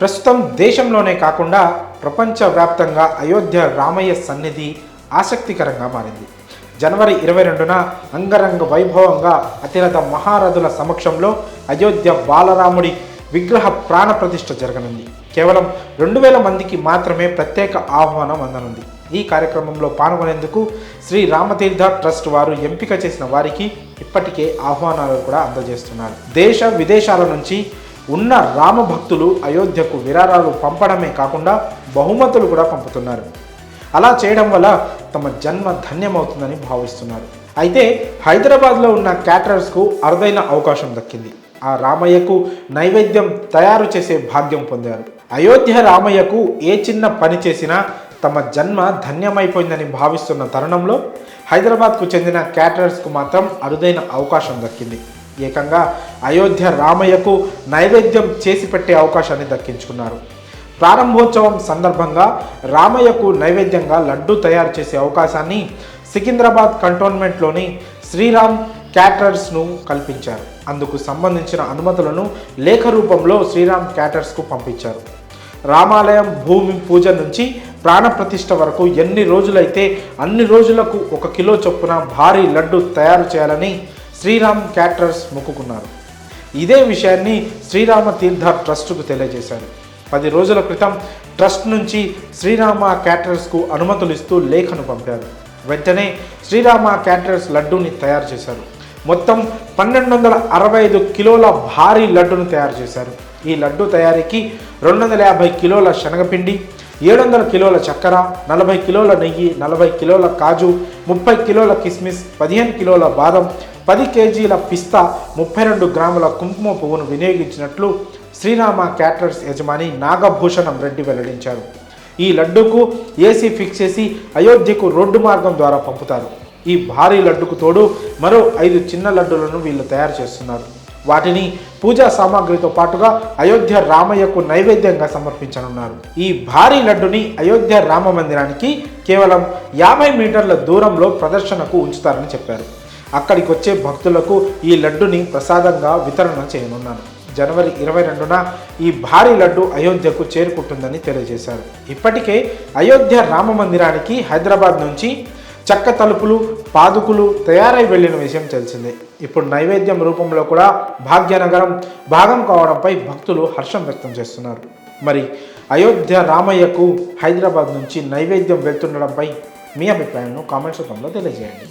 ప్రస్తుతం దేశంలోనే కాకుండా ప్రపంచవ్యాప్తంగా అయోధ్య రామయ్య సన్నిధి ఆసక్తికరంగా మారింది. జనవరి ఇరవై రెండున అంగరంగ వైభవంగా అతిరథ మహారథుల సమక్షంలో అయోధ్య బాలరాముడి విగ్రహ ప్రాణ ప్రతిష్ఠ జరగనుంది. కేవలం రెండు వేల మందికి మాత్రమే ప్రత్యేక ఆహ్వానం అందనుంది. ఈ కార్యక్రమంలో పాల్గొనేందుకు శ్రీ రామతీర్థ ట్రస్ట్ వారు ఎంపిక చేసిన వారికి ఇప్పటికే ఆహ్వానాలు కూడా అందజేస్తున్నారు. దేశ విదేశాల నుంచి ఉన్న రామ భక్తులు అయోధ్యకు విరారాలు పంపడమే కాకుండా బహుమతులు కూడా పంపుతున్నారు. అలా చేయడం వల్ల తమ జన్మ ధన్యమవుతుందని భావిస్తున్నారు. అయితే హైదరాబాద్లో ఉన్న క్యాటరర్స్కు అరుదైన అవకాశం దక్కింది. ఆ రామయ్యకు నైవేద్యం తయారు చేసే భాగ్యం పొందారు. అయోధ్య రామయ్యకు ఏ చిన్న పని చేసినా తమ జన్మ ధన్యమైపోయిందని భావిస్తున్న తరుణంలో హైదరాబాద్కు చెందిన క్యాటరర్స్కు మాత్రం అరుదైన అవకాశం దక్కింది. ఏకంగా అయోధ్య రామయ్యకు నైవేద్యం చేసి పెట్టే అవకాశాన్ని దక్కించుకున్నారు. ప్రారంభోత్సవం సందర్భంగా రామయ్యకు నైవేద్యంగా లడ్డు తయారు చేసే అవకాశాన్ని సికింద్రాబాద్ కంటోన్మెంట్లోని శ్రీరామ్ క్యాటర్స్ను కల్పించారు. అందుకు సంబంధించిన అనుమతులను లేఖ రూపంలో శ్రీరామ్ క్యాటర్స్కు పంపించారు. రామాలయం భూమి పూజ నుంచి ప్రాణప్రతిష్ఠ వరకు ఎన్ని రోజులైతే అన్ని రోజులకు ఒక కిలో చొప్పున భారీ లడ్డు తయారు చేయాలని శ్రీరామ్ క్యాటరర్స్ మొక్కుకున్నారు. ఇదే విషయాన్ని శ్రీరామ తీర్థ ట్రస్టుకు తెలియజేశారు. పది రోజుల క్రితం ట్రస్ట్ నుంచి శ్రీరామ క్యాటరర్స్కు అనుమతులు ఇస్తూ లేఖను పంపారు. వెంటనే శ్రీరామ క్యాటరర్స్ లడ్డూని తయారు చేశారు. మొత్తం పన్నెండు వందల అరవై ఐదు కిలోల భారీ లడ్డును తయారు చేశారు. ఈ లడ్డు తయారీకి రెండు వందల యాభై కిలోల శనగపిండి ఏడు వందల కిలోల చక్కెర నలభై కిలోల నెయ్యి నలభై కిలోల కాజు ముప్పై కిలోల కిస్మిస్ పదిహేను కిలోల బాదం పది కేజీల పిస్తా ముప్పై రెండు గ్రాముల కుంకుమ పువ్వును వినియోగించినట్లు శ్రీరామ క్యాటరర్స్ యజమాని నాగభూషణం రెడ్డి వెల్లడించారు. ఈ లడ్డూకు ఏసీ ఫిక్స్ చేసి అయోధ్యకు రోడ్డు మార్గం ద్వారా పంపుతారు. ఈ భారీ లడ్డుకు తోడు మరో ఐదు చిన్న లడ్డులను వీళ్ళు తయారు చేస్తున్నారు. వాటిని పూజా సామాగ్రితో పాటుగా అయోధ్య రామయ్యకు నైవేద్యంగా సమర్పించనున్నారు. ఈ భారీ లడ్డుని అయోధ్య రామ మందిరానికి కేవలం యాభై మీటర్ల దూరంలో ప్రదర్శనకు ఉంచుతారని చెప్పారు. అక్కడికి వచ్చే భక్తులకు ఈ లడ్డుని ప్రసాదంగా వితరణ చేయనున్నాను. జనవరి ఇరవై రెండున ఈ భారీ లడ్డు అయోధ్యకు చేరుకుంటుందని తెలియజేశారు. ఇప్పటికే అయోధ్య రామ మందిరానికి హైదరాబాద్ నుంచి చెక్క తలుపులు పాదుకులు తయారై వెళ్ళిన విషయం తెలిసిందే. ఇప్పుడు నైవేద్యం రూపంలో కూడా భాగ్యనగరం భాగం కావడంపై భక్తులు హర్షం వ్యక్తం చేస్తున్నారు. మరి అయోధ్య రామయ్యకు హైదరాబాద్ నుంచి నైవేద్యం వెళ్తుండడంపై మీ అభిప్రాయాలను కామెంట్స్ రూపంలో తెలియజేయండి.